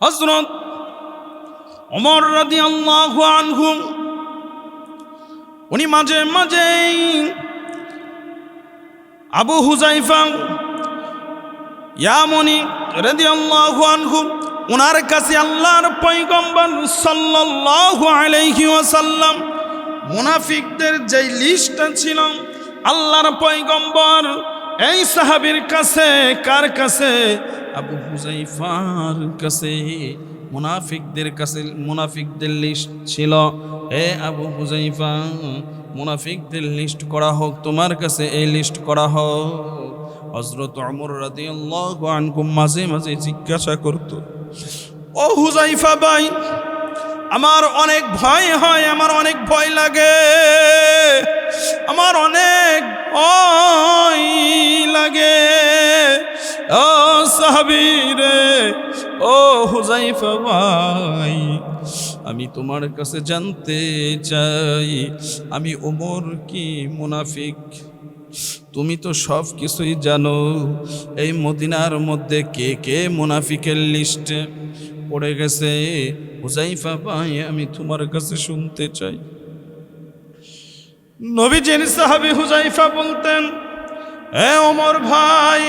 হজরত অমর রাদি আল্লাহ আনহুম, উনি মাঝে মাঝেই আবু হুজাইফা ইয়ামনি রাদি আল্লাহ আনহুম ওনার কাছে আল্লাহর পৈগম্বর ওয়াসাল্লাম, মুনাফিকদের যেই লিস্টটা ছিল, আল্লাহর পৈগম্বর এই সাহাবীর কাছে, কার কাছে? আবু হুজাইফার কাছে। মুনাফিকদের কাছে, মুনাফিকদের লিস্ট ছিল। এ আবু হুজাইফা মুনাফিকদের লিস্ট করা হোক, তোমার কাছে এই লিস্ট করা হোক। হজরত অমর রাদিয়াল্লাহু আনহু মাঝে মাঝে জিজ্ঞাসা করতো, ও হুজাইফা ভাই, আমার অনেক ভয় হয়, আমার অনেক ভয় লাগে। আমার অনেক ভয় সাহাবি রে ও হুজাইফা ভাই, আমি তোমার কাছে জানতে চাই, আমি ওমর কি মুনাফিক? তুমি তো সব কিছুই জানো, এই মদিনার মধ্যে কে কে মুনাফিকের লিস্টে পড়ে গেছে? হুজাইফা ভাই, আমি তোমার কাছে শুনতে চাই। নবীজির সাহাবি হুজাইফা বলতেন, এ ওমর ভাই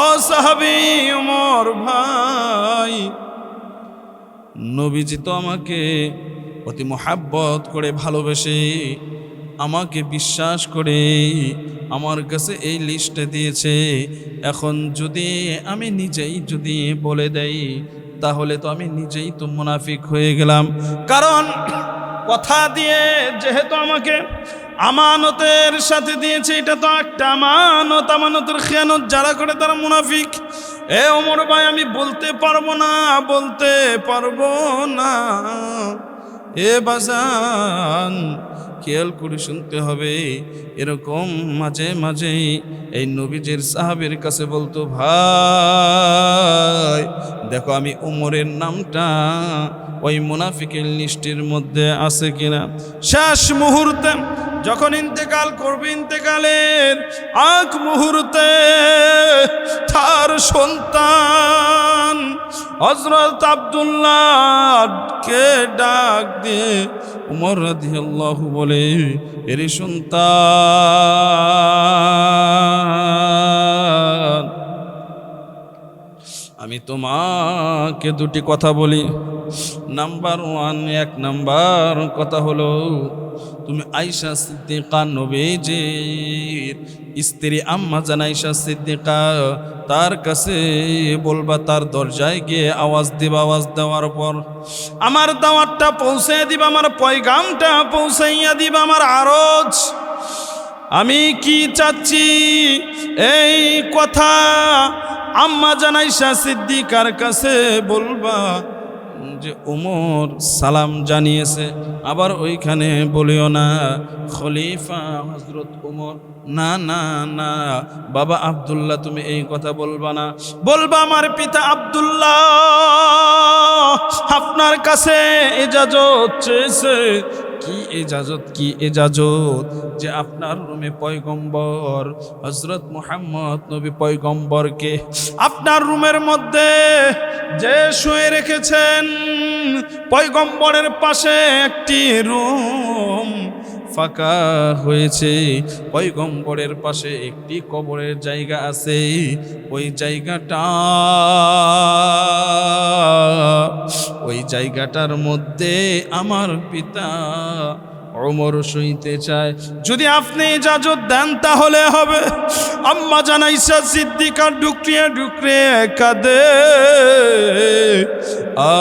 ও সাহাবি ওমর ভাই, নবীজি তো আমাকে অতি মোহাব্বত করে ভালোবেসে আমাকে বিশ্বাস করে আমার কাছে এই লিস্টে দিয়েছে। এখন যদি আমি নিজেই যদি বলে দেই, তাহলে তো আমি নিজেই তো মুনাফিক হয়ে গেলাম। কারণ কথা দিয়ে যেহেতু আমাকে আমানতের সাথে দিয়েছে, এটা তো একটা আমানত। আমানতের খেয়ানত যারা করে তারা মুনাফিক। এ অমর ভাই, আমি বলতে পারব না, বলতে পারব না। এ বাজান খেয়াল করে শুনতে হবে। এরকম মাঝে মাঝে এই নবীজের সাহাবের কাছে বলতো, ভাই, দেখো আমি উমরের নামটা ওই মুনাফিকের লিস্টের মধ্যে আছে কিনা? শেষ মুহূর্তে যখন ইন্তেকাল করবে ইন্তেকালের আগ মুহূর্তে তার সন্তান হজরত আবদুল্লাহকে ডাক দিয়ে উমর রাদিয়াল্লাহু বলে এরে সন্তান। আমি তোমাকে দুটি কথা বলি। নাম্বার ওয়ান, এক নাম্বার কথা হলো তুমি আয়সা সিদ্দিকা নবীজির স্ত্রী আম্মা জান আয়সা সিদ্দিকা, তার কাছে বলবা, তার দরজায় গিয়ে আওয়াজ দিবা, আওয়াজ দেওয়ার পর, আমার দাওয়াতটা পৌঁছে দিবা, আমার পয়গামটা পৌঁছাইয়া দিবা, আমার আরজ। আমি কি চাচ্ছি? এই কথা আম্মা জানাইসা সিদ্দিকার কাছে বলবা যে উমর সালাম জানিয়েছে, আবার ওইখানে বলিও না, খলিফা হজরত উমর, না না না, বাবা আবদুল্লাহ তুমি এই কথা বলবা না। বলবা আমার পিতা আবদুল্লাহ, আপনার কাছে এজাজত চেয়েছে কি এজাজত কি এজাজত যে আপনার রুমে পয়গম্বর হজরত মুহাম্মদ নবী পয়গম্বরকে আপনার রুমের মধ্যে যে শুয়ে রেখেছেন, পয়গম্বরের পাশে একটি রুম। ফাঁকা হয়েছে। পয়গম্বরের পাশে একটি কবরের জায়গা আছে। ওই জায়গাটা, ওই জায়গাটার মধ্যে আমার পিতা অমর সইতে চায়, যদি আপনি ইজাজত দেন তাহলে হবে। আম্মা জানাইসা সিদ্দিকা ডুকরিয়ে ডুকরিয়ে কাঁদে।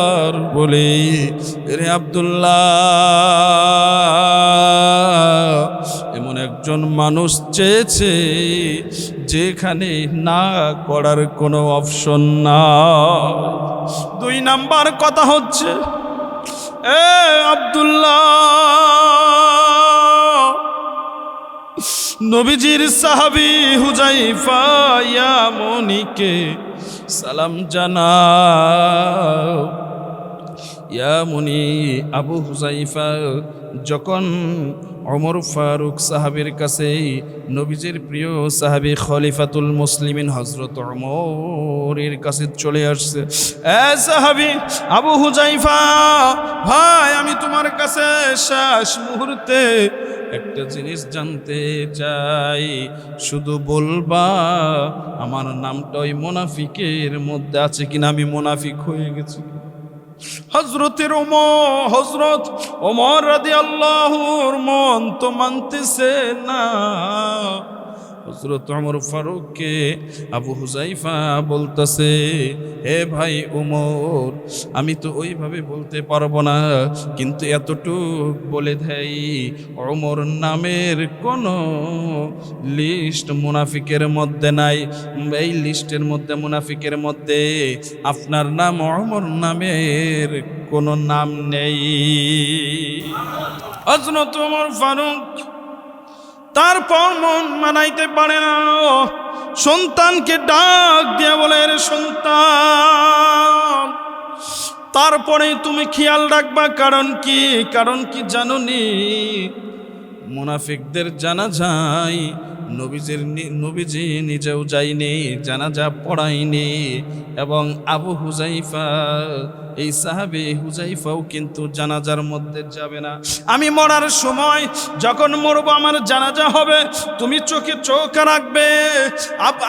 আর বলে রে আবদুল্লাহ, এমন একজন মানুষ চেয়েছে যেখানে না করার কোনো অপশন না দুই নাম্বার কথা হচ্ছে, এ আবদুল্লাহ নবীজির সাহাবি হুজাইফা ইয়ামনিকে সালাম জানাও। ইয়া চাচামণি আবু হুজাইফা যখন অমর ফারুক সাহাবের কাছে নবীজির প্রিয় সাহাবি খলিফাতুল মুসলিমিন হজরত অমরের কাছে চলে আসছে, এ সাহাবি আবু হুজাইফা ভাই আমি তোমার কাছে শেষ মুহূর্তে একটা জিনিস জানতে চাই। শুধু বলবা, আমার নামটা ওই মোনাফিকের মধ্যে আছে কিনা? আমি মোনাফিক হয়ে গেছি। হজরতের ওম হজরত ওমর রাদি আল্লাহর মন তো মানতেছে না। হজরত ওমর ফারুককে আবু হুজাইফা বলতেছে, হে ভাই ওমর, আমি তো ওইভাবে বলতে পারব না, কিন্তু এতটুক বলে দেয় ওমর নামের কোনো লিস্ট মুনাফিকের মধ্যে নাই। এই লিস্টের মধ্যে, মুনাফিকের মধ্যে আপনার নাম অমর নামের কোনো নাম নেই। হজরত ওমর ফারুক তারপর মন মানাইতে পারে না। সন্তানকে ডাক দিয়া বলে "রে সন্তান, তারপরে তুমি খেয়াল রাখবা, কারণ কি? কারণ কি জানো নি মুনাফিকদের জানা যায় নবীজির নবীজি নিজেও যায়নি, জানাজা পড়ায়নি। এবং আবু হুজাইফা এই সাহাবি হুজাইফাও কিন্তু জানাজার মধ্যে যাবে না। আমি মরার সময় যখন মরবো, আমার জানাজা হবে, তুমি চোখে চোখ রাখবে।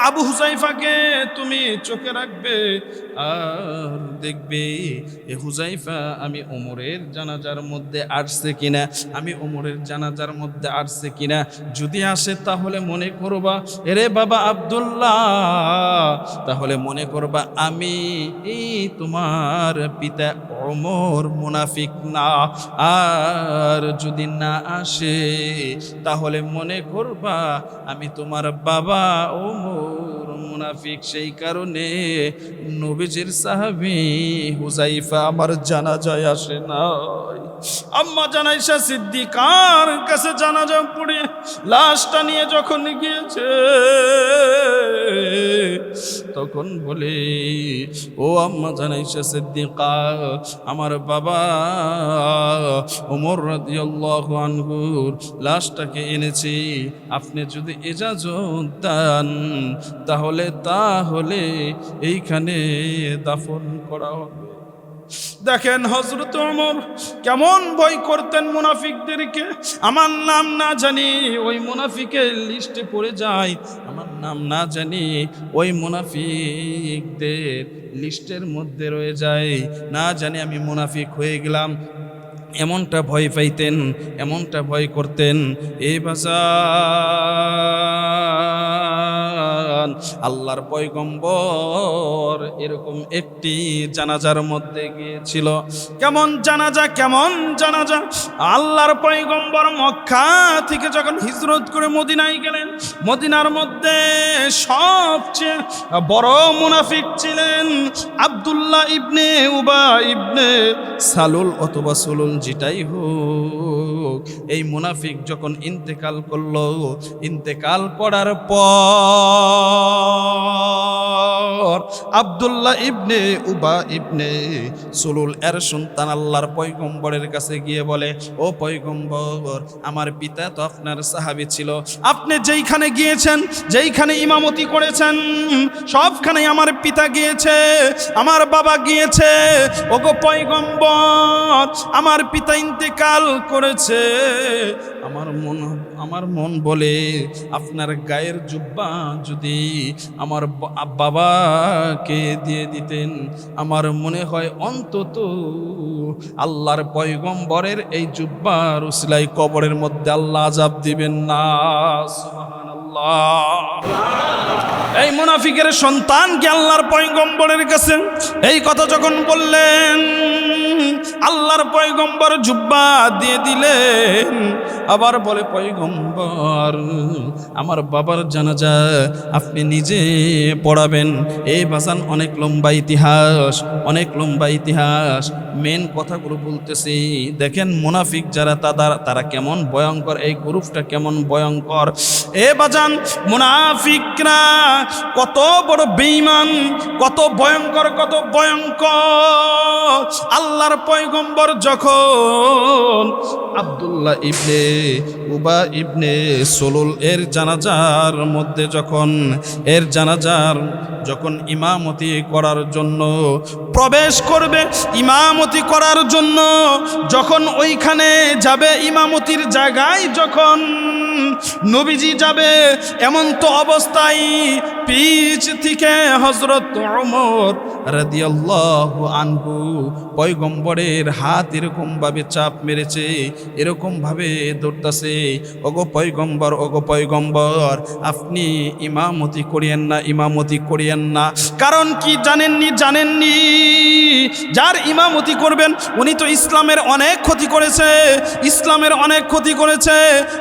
আবু হুজাইফাকে তুমি চোখে রাখবে। আর দেখবে, এ হুজাইফা আমি ওমরের জানাজার মধ্যে আসছে কিনা? আমি ওমরের জানাজার মধ্যে আসছে কিনা? যদি আসে, তাহলে মনে করবা, এরে বাবা আব্দুল্লাহ, তাহলে মনে করবা আমি এই তোমার পিতা অমর মুনাফিক না। আর যদি না আসে, তাহলে মনে করবা আমি তোমার বাবা ওমর মুনাফিক। সেই কারণে নবীজির সাহাবি হুজাইফা আমার জানা যায় আসে নাই। আম্মা জানাইশা সিদ্দিকার কাছে জানাজা পড়ে? লাশটা নিয়ে যখন গিয়েছে, তখন বলে, ও আম্মা জানাইশা সিদ্দিকা, আমার বাবা ওমর রাদিয়াল্লাহু লাশটাকে এনেছি। আপনি যদি এজাজত দেন, তাহলে তাহলে এইখানে দাফন করা হবে। দেখেন হজরত ওমর কেমন ভয় করতেন মুনাফিকদেরকে। আমার নাম না জানি ওই মুনাফিকের লিস্টে পড়ে যায়। আমার নাম না জানি ওই মুনাফিকদের লিস্টের মধ্যে রয়ে যায়। না জানি আমি মুনাফিক হয়ে গেলাম। এমনটা ভয় পাইতেন, এমনটা ভয় করতেন। এ বাজান আল্লাহর পয়গম্বর এরকম একটি জানাজার মধ্যে গিয়েছিল। কেমন জানাজা কেমন জানাজা? আল্লাহর পয়গম্বর মক্কা থেকে যখন হিজরত করে মদিনায় গেলেন, মদিনার মধ্যে সবচেয়ে বড় মুনাফিক ছিলেন আব্দুল্লাহ ইবনে উবা ইবনে সালুল অথবা সুলুল, যেটাই হোক। এই মুনাফিক যখন ইন্তেকাল করল ইন্তেকাল পড়ার পর আব্দুল্লাহ ইবনে উবা ইবনে সুলুল এর সন্তান আল্লাহর পয়গম্বরের কাছে গিয়ে বলে, ও পয়গম্বর, আমার পিতা তো আপনার সাহাবী ছিল। আপনি যেইখানে গিয়েছেন, যেইখানে ইমামতি করেছেন, সবখানে আমার পিতা গিয়েছে, আমার বাবা গিয়েছে। ওগো পয়গম্বর, আমার পিতা ইন্তেকাল করেছে। আমার মন আমার মন বলে আপনার গায়ের জুব্বা যদি আমার বাবাকে দিয়ে দিতেন, আমার মনে হয় অন্তত আল্লাহর পয়গম্বরের এই জুব্বার উসলাই কবরের মধ্যে আল্লাহ আজাব দিবেন না এই মুনাফিকের সন্তানকে আল্লাহর পয়গম্বরের কাছে? এই কথা যখন বললেন, আল্লাহর পয়গম্বর জুব্বা দিয়ে দিলেন আবার বলে, পয়গম্বর, আমার বাবার জানাজা আপনি নিজে পড়াবেন। এই বাসান অনেক লম্বা ইতিহাস, অনেক লম্বা ইতিহাস। মেন কথাগুলো বলতেছি, দেখেন মুনাফিক যারা তারা তারা কেমন ভয়ঙ্কর, এই গ্রুপটা কেমন ভয়ঙ্কর। এ বাজান, মুনাফিকরা কত বড় বেঈমান, কত ভয়ঙ্কর কত ভয়ঙ্কর। আল্লাহর পয়গম্বর যখন আব্দুল্লাহ ইবনে উবা ইবনে সলুল এর জানাজার মধ্যে যখন, এর জানাজার যখন ইমামতি করার জন্য প্রবেশ করবে, ইমামতি করার জন্য যখন ওইখানে যাবে, ইমামতির জায়গায় যখন নবীজি যাবে, এমন তো অবস্থায় পিছ থেকে হজরত ওমর রাদিয়াল্লাহু আনহু, পয়গম্বরের হাত এরকম ভাবে চাপ মেরেছে এরকম ভাবে দৌড়তাছে। ওগো পয়গম্বর ওগো পয়গম্বর, আপনি ইমামতি করিয়েন না, ইমামতি করিয়েন না। কারণ কি জানেননি জানেননি? যার ইমামতি করবেন, উনি তো ইসলামের অনেক ক্ষতি করেছে, ইসলামের অনেক ক্ষতি করেছে,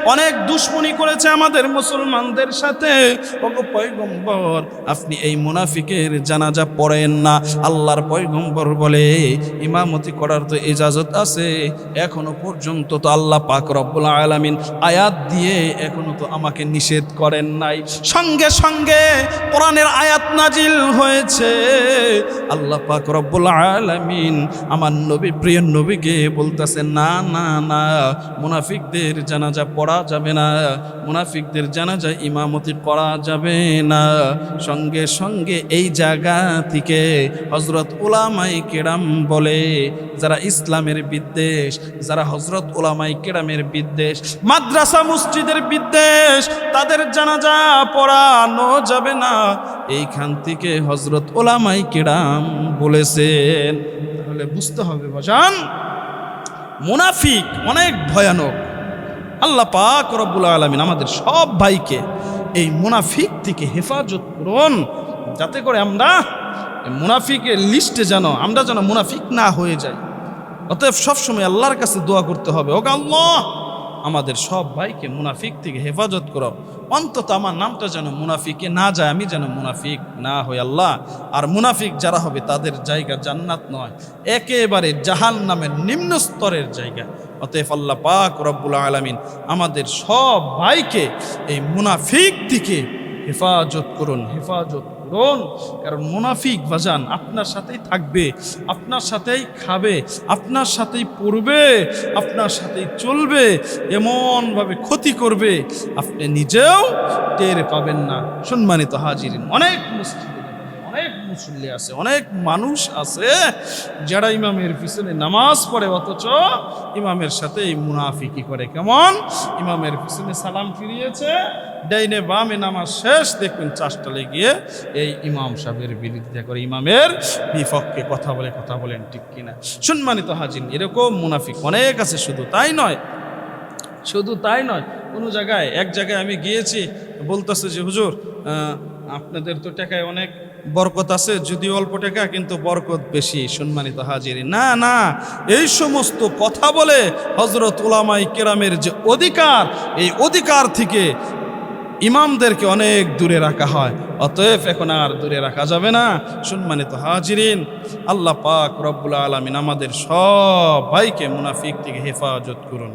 অনেক দুশ্মনী করেছে আমাদের মুসলমানদের সাথে। ওগো পয়গম্বর, আপনি এই মুনাফিকের জানাজা পড়েন না। আল্লাহর পয়গম্বর বলে, ইমামতি করার তো ইজাজত আছে। এখনও পর্যন্ত তো আল্লাহ পাক রব্বুল আলামিন আয়াত দিয়ে এখনও তো আমাকে নিষেধ করেন নাই। সঙ্গে সঙ্গে কোরআনের আয়াত নাজিল হয়েছে। আল্লাহ পাক রব্বুল আলামিন আমার নবী, প্রিয় নবীকে বলতেছে, না না না, মুনাফিকদের জানাজা পড়া যাবে না। মুনাফিকদের জানাজা ইমামতি করা যাবে না। সঙ্গে সঙ্গে এই জায়গা থেকে হজরত ওলামাই কেরাম বলে, যারা ইসলামের বিদ্বেষ, যারা হজরত ওলামাই কেরামের বিদ্বেষ, মাদ্রাসা মসজিদের বিদ্বেষ, তাদের জানাজা পড়ানো যাবে না। এইখান থেকে হজরত ওলামাই কেরাম বলেছেন, তাহলে বুঝতে হবে বাজান, মুনাফিক অনেক ভয়ানক। আল্লাহ পাক রব্বুল আলমিন আমাদের সব ভাইকে এই মুনাফিক থেকে হেফাজত করুন। যাতে করে আমরা মুনাফিকের লিস্টে যেন, আমরা যেন মুনাফিক না হয়ে যাই। অতএব সবসময় আল্লাহর কাছে দোয়া করতে হবে। ওকে আল্লাহ, আমাদের সব ভাইকে মুনাফিক থেকে হেফাজত করো। অন্তত আমার নামটা যেন মুনাফিকে না যায়, আমি যেন মুনাফিক না হই আল্লাহ। আর মুনাফিক যারা হবে, তাদের জায়গা জান্নাত নয়। একেবারে জাহান নামের নিম্ন স্তরের জায়গা। অতএব আল্লাহ পাক রব্বুল আলমিন আমাদের সব ভাইকে এই মুনাফিক থেকে হেফাজত করুন, হেফাজত করুন কারণ মুনাফিক বাজান আপনার সাথেই থাকবে, আপনার সাথেই খাবে, আপনার সাথেই পড়বে, আপনার সাথেই চলবে, এমনভাবে ক্ষতি করবে, আপনি নিজেও টের পাবেন না। সম্মানিত হাজির অনেক মুসলিম মুসল্লি আছে, অনেক মানুষ আছে যারা ইমামের পিছনে নামাজ পড়ে, অথচ ইমামের সাথে এই মুনাফিকি করে। কেমন? ইমামের পিছনে সালাম ফিরিয়েছে, ডাইনে বামে নামাজ শেষ দেখবেন চাষটালে গিয়ে এই ইমাম সাহেবের বিরুদ্ধে করে ইমামের বিপক্ষে কথা বলে, কথা বলেন ঠিক কিনা। সম্মানিত হাজিন এরকম মুনাফিক অনেক আছে, শুধু তাই নয়, শুধু তাই নয়, কোনো জায়গায়, এক জায়গায় আমি গিয়েছি, বলতেছে যে, হুজুর আপনাদের তো টাকায় অনেক বরকত আছে যদি অল্প টাকা, কিন্তু বরকত বেশি, সম্মানিত হাজিরি। না না, এই সমস্ত কথা বলে হজরত উলামাই কেরামের যে অধিকার, এই অধিকার থেকে ইমামদেরকে অনেক দূরে রাখা হয়। অতএব এখন আর দূরে রাখা যাবে না, সম্মানিত হাজিরিন। আল্লাহ পাক রব্বুল আলমিন আমাদের সব ভাইকে মুনাফিক থেকে হেফাজত করুন।